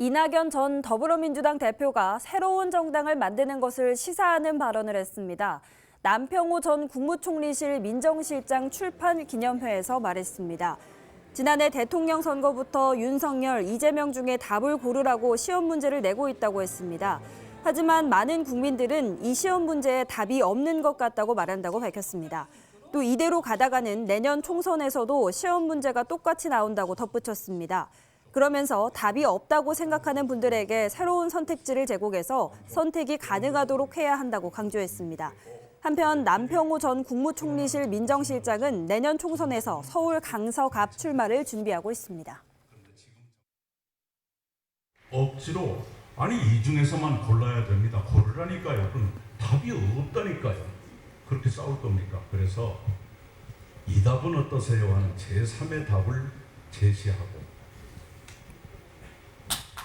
이낙연 전 더불어민주당 대표가 새로운 정당을 만드는 것을 시사하는 발언을 했습니다. 남평호 전 국무총리실 민정실장 출판 기념회에서 말했습니다. 지난해 대통령 선거부터 윤석열, 이재명 중에 답을 고르라고 시험 문제를 내고 있다고 했습니다. 하지만 많은 국민들은 이 시험 문제에 답이 없는 것 같다고 말한다고 밝혔습니다. 또 이대로 가다가는 내년 총선에서도 시험 문제가 똑같이 나온다고 덧붙였습니다. 그러면서 답이 없다고 생각하는 분들에게 새로운 선택지를 제공해서 선택이 가능하도록 해야 한다고 강조했습니다. 한편 남평호 전 국무총리실 민정실장은 내년 총선에서 서울 강서갑 출마를 준비하고 있습니다. 억지로 아니 이 중에서만 골라야 됩니다. 고르라니까요. 그럼 답이 없다니까요. 그렇게 싸울 겁니까? 그래서 이 답은 어떠세요? 하는 제3의 답을 제시하고